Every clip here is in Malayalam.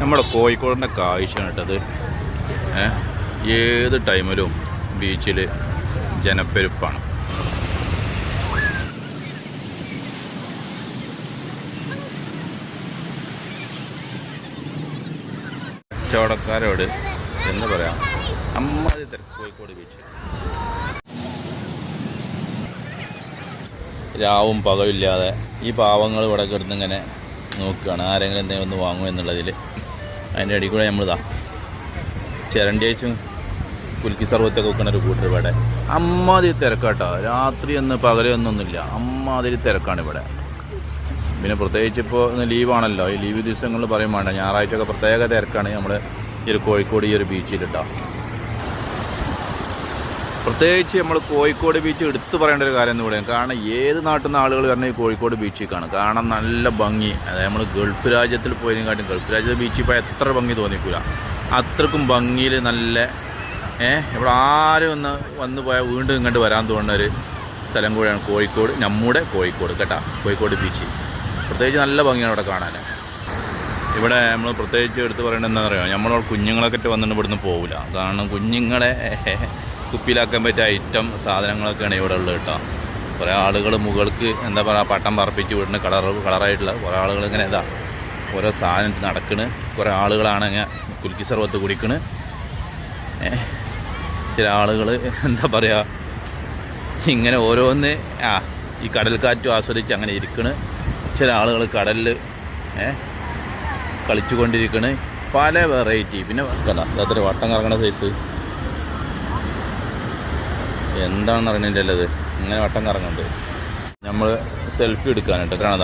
നമ്മുടെ കോഴിക്കോടിന്റെ കാഴ്ചയാണ് കേട്ടത് ഏത് ടൈമിലും ബീച്ചിൽ ജനപ്പെരുപ്പാണ്. കച്ചവടക്കാരോട് എന്ന് പറയാം. അമ്മാതി തിരക്ക് കോഴിക്കോട് ബീച്ച്. രാവും പകവില്ലാതെ ഈ പാവങ്ങൾ ഇവിടെ കിടന്നിങ്ങനെ നോക്കുകയാണ്. ആരെങ്കിലും എന്തെങ്കിലും ഒന്ന് വാങ്ങും എന്നുള്ളതിൽ അതിന്റെ ഇടയിൽ കൂടെ നമ്മളിതാ ചിരണ്ടിയേച്ചും കുൽക്കി സർവത്തൊക്കെ വെക്കണ ഒരു കൂട്ടർ ഇവിടെ. അമ്മാതിരി തിരക്കാട്ടോ. രാത്രി ഒന്ന് പകലൊന്നൊന്നുമില്ല അമ്മാതിരി തിരക്കാണ് ഇവിടെ. പിന്നെ പ്രത്യേകിച്ച് ഇപ്പോൾ ലീവാണല്ലോ ഈ ലീവ് ദിവസങ്ങളിൽ പറയും വേണ്ട. ഞായറാഴ്ച പ്രത്യേക തിരക്കാണ്. നമ്മുടെ ഈ ഒരു കോഴിക്കോട് ഈ ഒരു ബീച്ചിലിട്ടോ പ്രത്യേകിച്ച് നമ്മൾ കോഴിക്കോട് ബീച്ച് എടുത്തു പറയേണ്ട ഒരു കാര്യം എന്ന് പറയാം കാരണം ഏത് നാട്ടിൽ നിന്ന് ആളുകൾ വരണ കോഴിക്കോട് കാണും കാരണം നല്ല ഭംഗി. അതായത് നമ്മൾ ഗൾഫ് രാജ്യത്തിൽ പോയതിനെക്കാട്ടും ഗൾഫ് രാജ്യത്തെ ബീച്ചിൽ പോയാൽ എത്ര ഭംഗി തോന്നിക്കൂല. അത്രക്കും ഭംഗിയിൽ നല്ല ഏഹ് ഇവിടെ ആരും ഒന്ന് വന്നു പോയാൽ വീണ്ടും ഇങ്ങോട്ട് വരാൻ തോന്നുന്ന ഒരു സ്ഥലം കൂടെയാണ് കോഴിക്കോട്. നമ്മുടെ കോഴിക്കോട് കേട്ടാ. കോഴിക്കോട് ബീച്ച് പ്രത്യേകിച്ച് നല്ല ഭംഗിയാണ് ഇവിടെ കാണാൻ. ഇവിടെ നമ്മൾ പ്രത്യേകിച്ച് എടുത്ത് പറയേണ്ടത് എന്താ പറയുക നമ്മളോട് കുഞ്ഞുങ്ങളൊക്കെ വന്നിട്ട് ഇവിടുന്ന് പോകില്ല കാരണം കുഞ്ഞുങ്ങളെ കുപ്പിയിലാക്കാൻ പറ്റിയ ഐറ്റം സാധനങ്ങളൊക്കെയാണ് ഇവിടെ ഉള്ളത് കേട്ടോ. കുറേ ആളുകൾ മുകൾക്ക് എന്താ പറയുക പട്ടം പറപ്പിച്ച് വീടിന് കളർ കളറായിട്ടുള്ള കുറേ ആളുകൾ ഇങ്ങനെ ഇതാ ഓരോ സാധനത്തിൽ നടക്കണ്. കുറേ ആളുകളാണ് ഇങ്ങനെ കുലുക്കി സർവത്ത് കുടിക്കണ്. ചില ആളുകൾ എന്താ പറയുക ഇങ്ങനെ ഓരോന്ന് ആ ഈ കടൽക്കാറ്റും ആസ്വദിച്ച് അങ്ങനെ ഇരിക്കണ്. ചില ആളുകൾ കടലിൽ കളിച്ചുകൊണ്ടിരിക്കണ്. പല വെറൈറ്റി പിന്നെ കണ്ട അത്ര വട്ടം കറങ്ങണ സൈസ് എന്താണെന്ന് അറിയണില്ലല്ലോ ഇത്. ഇങ്ങനെ വട്ടം കറങ്ങുന്നുണ്ട്. നമ്മൾ സെൽഫി എടുക്കാനായിട്ട് കാണാൻ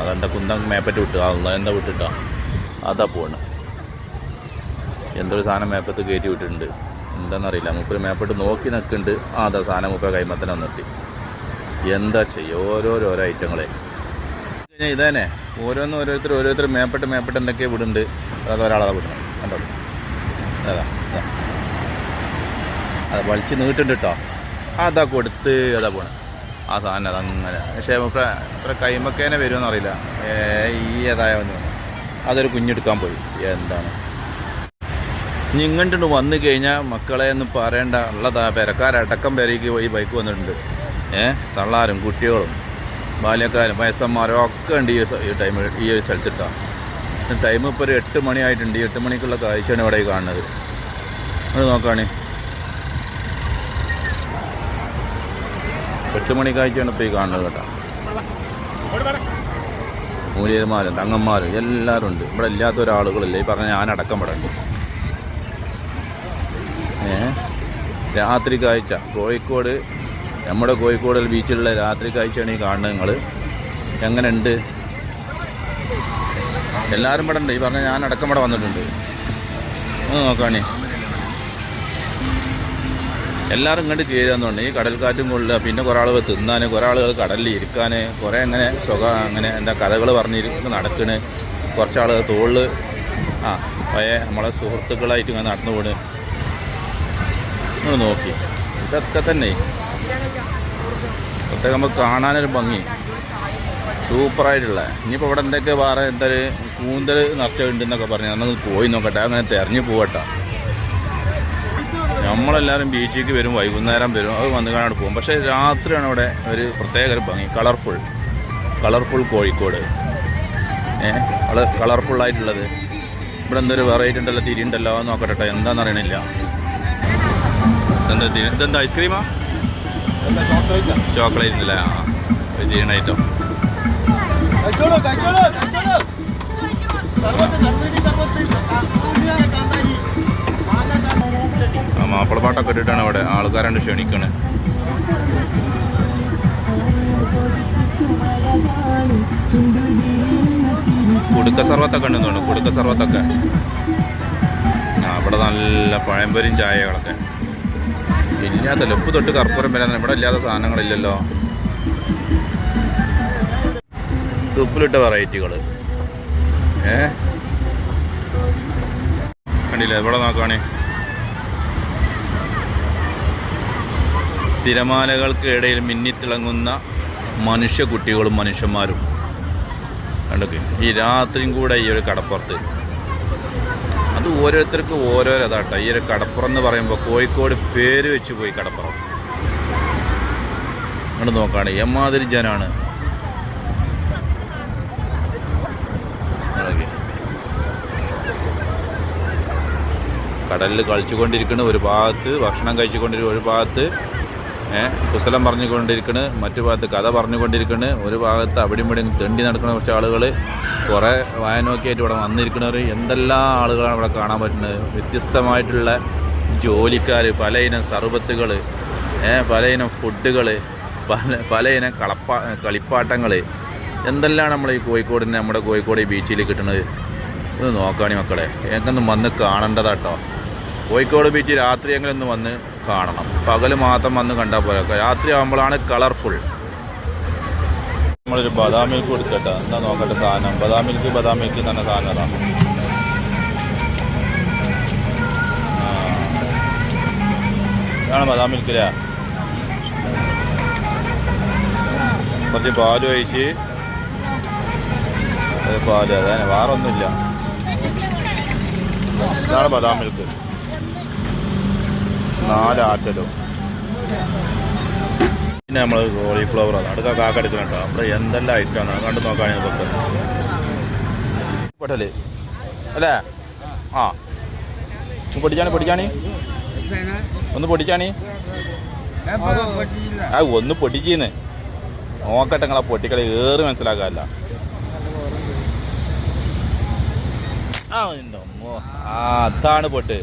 അതെന്താ കുന്തം മേപ്പറ്റ് വിട്ടു അതെന്താ എന്താ വിട്ടിട്ടാ? അതാ പോണ്. എന്തൊരു സാധനം മേപ്പത്ത് കയറ്റി വിട്ടിട്ടുണ്ട്. എന്താണെന്നറിയില്ല മൂപ്പര് മേപ്പിട്ട് നോക്കി നിൽക്കുന്നുണ്ട് ആ അതാ സാധനം മുപ്പ കൈമത്തനെ നിർത്തി എന്താ ചെയ്യുക ഓരോരോരോ ഐറ്റങ്ങളെ. കഴിഞ്ഞാൽ ഇതന്നെ. ഓരോന്ന് ഓരോരുത്തർ ഓരോരുത്തർ മേപ്പെട്ട് മേപ്പെട്ട് എന്തൊക്കെയോ വിടുന്നുണ്ട്. അത് ഒരാളതാ വിടണം കണ്ടോ? അതാ അതാ. അത് വലിച്ച് നീട്ടുണ്ട് കേട്ടോ അതാ കൊടുത്ത് അതാ പോണേ. ആ സാധനം അതങ്ങനെ. പക്ഷേ ഇത്ര കൈമക്കേനെ വരുമെന്ന് അറിയില്ല ഈ ഏതായ വന്നു അതൊരു കുഞ്ഞെടുക്കാൻ പോയി. എന്താണ്? നിങ്ങണ്ടിട്ട് വന്നു കഴിഞ്ഞാൽ മക്കളെ എന്ന് പറയേണ്ട. ഉള്ളതാ പെരക്കാരടക്കം പെരയ്ക്ക് ഈ ബൈക്ക് വന്നിട്ടുണ്ട്. ഏഹ് തള്ളാരും കുട്ടികളും ബാല്യക്കാരും വയസ്സന്മാരും ഒക്കെ ഉണ്ട് ഈ ടൈം ഈ ഒരു സ്ഥലത്തിട്ടാണ് ടൈം ഇപ്പോൾ ഒരു എട്ട് മണിയായിട്ടുണ്ട്. എട്ട് മണിക്കുള്ള കാഴ്ചയാണ് ഇവിടെ കാണുന്നത്. അത് നോക്കുകയാണെ എട്ട് മണി കാഴ്ചയാണ് ഇപ്പോൾ ഈ കാണുന്നത് കേട്ടോ. മൂലിയന്മാരും തങ്ങന്മാരും എല്ലാവരും ഉണ്ട്. ഇവിടെ ഇല്ലാത്ത ഒരാളുകളില്ല. ഈ പറഞ്ഞ ഞാനടക്കം ഇവിടെ ഏ? രാത്രി കാഴ്ച. കോഴിക്കോട് നമ്മുടെ കോഴിക്കോട് ബീച്ചിലുള്ള രാത്രി കാഴ്ചയാണ് ഈ കാണുന്നത് നിങ്ങൾ എങ്ങനെയുണ്ട്? എല്ലാവരും ഇവിടെ ഉണ്ട്. ഈ പറഞ്ഞ ഞാനടക്കം ഇവിടെ വന്നിട്ടുണ്ട്. നോക്കാണേ. എല്ലാവരും ഇങ്ങോട്ട് ചേരുകയെന്നുണ്ട് ഈ കടൽക്കാറ്റും കൊള്ളുക പിന്നെ കുറേ ആളുകൾ തിന്നാൻ കുറേ ആളുകൾ കടലിൽ ഇരിക്കാൻ കുറേ അങ്ങനെ സുഖ അങ്ങനെ എന്താ കഥകൾ പറഞ്ഞിരിക്കുന്ന നടക്കണ്. കുറച്ച് ആളുകൾ തോളിൽ ആ പഴയ നമ്മളെ സുഹൃത്തുക്കളായിട്ട് ഇങ്ങനെ നടന്നു പോണ്. നിങ്ങൾ നോക്കി. ഇതൊക്കെ തന്നെ. ഇതൊക്കെ നമുക്ക് കാണാനൊരു ഭംഗി. സൂപ്പറായിട്ടുള്ള. ഇനിയിപ്പോൾ ഇവിടെ എന്തൊക്കെ വേറെ എന്താ കൂന്തൽ നിറച്ചുണ്ടെന്നൊക്കെ പറഞ്ഞു. നമുക്ക് പോയി നോക്കട്ടെ. അങ്ങനെ തെരഞ്ഞു പോകട്ടെ നമ്മളെല്ലാവരും ബീച്ചിലേക്ക് വരും വൈകുന്നേരം വരും അത് വന്ന് കാണാൻ പോകും. പക്ഷേ രാത്രിയാണ് ഇവിടെ ഒരു പ്രത്യേക ഒരു ഭംഗി. Colourful colourful Kozhikode. ഏഹ് കളർ കളർഫുള്ളായിട്ടുള്ളത് ഇവിടെ എന്തൊരു വെറൈറ്റി ഉണ്ടല്ലോ തിരി ഉണ്ടല്ലോ അത് നോക്കട്ടെ ട്ടോ. എന്താണെന്ന് അറിയണില്ല. എന്താ തിരി ഇതെന്താ ഐസ്ക്രീമാ? ചോക്ലേറ്റ് അല്ലേ ആ ഐറ്റം കഴിച്ചോളൂ കഴിച്ചോളൂ കഴിച്ചോളൂ മാപ്പിളപ്പാട്ടൊക്കെ അവിടെ ആൾക്കാരുണ്ട് ക്ഷണിക്കണേ. കുടുക്ക സർവത്തൊക്കെ ഉണ്ടെന്ന് കുടുക്ക സർവത്തൊക്കെ. അവിടെ നല്ല പഴംപൊരിയും ചായകളൊക്കെ. ഇല്ലാത്തല്ലോ ഉപ്പ് തൊട്ട് കർപ്പൂരം വരാൻ ഇവിടെ ഇല്ലാത്ത സാധനങ്ങളില്ലല്ലോ. ഉപ്പിലിട്ട വെറൈറ്റികൾ ഏ? കണ്ടില്ല ഇവിടെ നോക്കുകയാണേ തിരമാലകൾക്ക് ഇടയിൽ മിന്നിത്തിളങ്ങുന്ന മനുഷ്യ കുട്ടികളും മനുഷ്യന്മാരും. കണ്ടൊക്കെ? ഈ രാത്രിയും കൂടെ ഈ ഒരു കടപ്പുറത്ത്. അത് ഓരോരുത്തർക്കും ഓരോരോ ഇതാട്ടോ ഈ ഒരു കടപ്പുറം എന്ന് പറയുമ്പോൾ കോഴിക്കോട് പേര് വെച്ച് പോയി കടപ്പുറം. അങ്ങോട്ട് നോക്കാണ്. എമ്മാതിരി ജനാണ്. കടലിൽ കളിച്ചുകൊണ്ടിരിക്കുന്ന ഒരു ഭാഗത്ത് ഭക്ഷണം കഴിച്ചുകൊണ്ടിരിക്കുന്ന ഒരു ഭാഗത്ത് കുശലം പറഞ്ഞുകൊണ്ടിരിക്കണ് മറ്റു ഭാഗത്ത് കഥ പറഞ്ഞുകൊണ്ടിരിക്കണ് ഒരു ഭാഗത്ത് അവിടെ ഇവിടെ തെണ്ടി നടക്കുന്ന കുറച്ച് ആളുകൾ കുറേ വായനോക്കിയായിട്ട് ഇവിടെ വന്നിരിക്കുന്നവർ എന്തെല്ലാം ആളുകളാണ് ഇവിടെ കാണാൻ പറ്റുന്നത്? വ്യത്യസ്തമായിട്ടുള്ള ജോലിക്കാർ പല ഇനം സർബത്തുകൾ ഏഹ് ഇനം ഫുഡുകൾ പല പല ഇനം കളപ്പാ കളിപ്പാട്ടങ്ങൾ എന്തെല്ലാം നമ്മൾ ഈ കോഴിക്കോടിന് നമ്മുടെ കോഴിക്കോട് ബീച്ചിൽ കിട്ടുന്നത് ഇത് നോക്കാണി മക്കളെ. എനിക്കൊന്ന് വന്ന് കാണേണ്ടതാട്ടോ. കോഴിക്കോട് ബീച്ച് രാത്രിയെങ്കിലും വന്ന് കാണണം. പകൽ മാത്രം വന്ന് കണ്ടാൽ പോലെ രാത്രി ആകുമ്പോഴാണ് കളർഫുൾ നമ്മളൊരു ബദാം മിൽക്ക് കൊടുക്കട്ടെ എന്താ നോക്കട്ടെ സാധനം? ബദാം മിൽക്ക് ബദാം മിൽക്ക് തന്നെ സാധനം അതാണ് ഇതാണ് ബദാം മിൽക്ക് അല്ലേ കുറച്ച് പാൽ ഒഴിച്ച്. അത് പാൽ. അതാണ് വേറെ ഒന്നുമില്ല ഇതാണ് ബദാം മിൽക്ക് നാല് ആറ്റലും പിന്നെ നമ്മൾ കോളിഫ്ലവർ ആണ്. അടുക്ക കേട്ടോ. അവിടെ എന്തെല്ലാം ഐറ്റമാണ് കണ്ടു നോക്കാൻ പൊട്ടൽ. അല്ലേ? ആ. പൊടിച്ചാണി പൊടിച്ചാണി ഒന്ന് പൊടിച്ചാണി ആ ഒന്ന് പൊട്ടിച്ചീന്ന്. നോക്കട്ടെ നിങ്ങളെ പൊട്ടിക്കളി. ഏറി മനസ്സിലാക്കാല്ല ആ അതാണ് പൊട്ട്.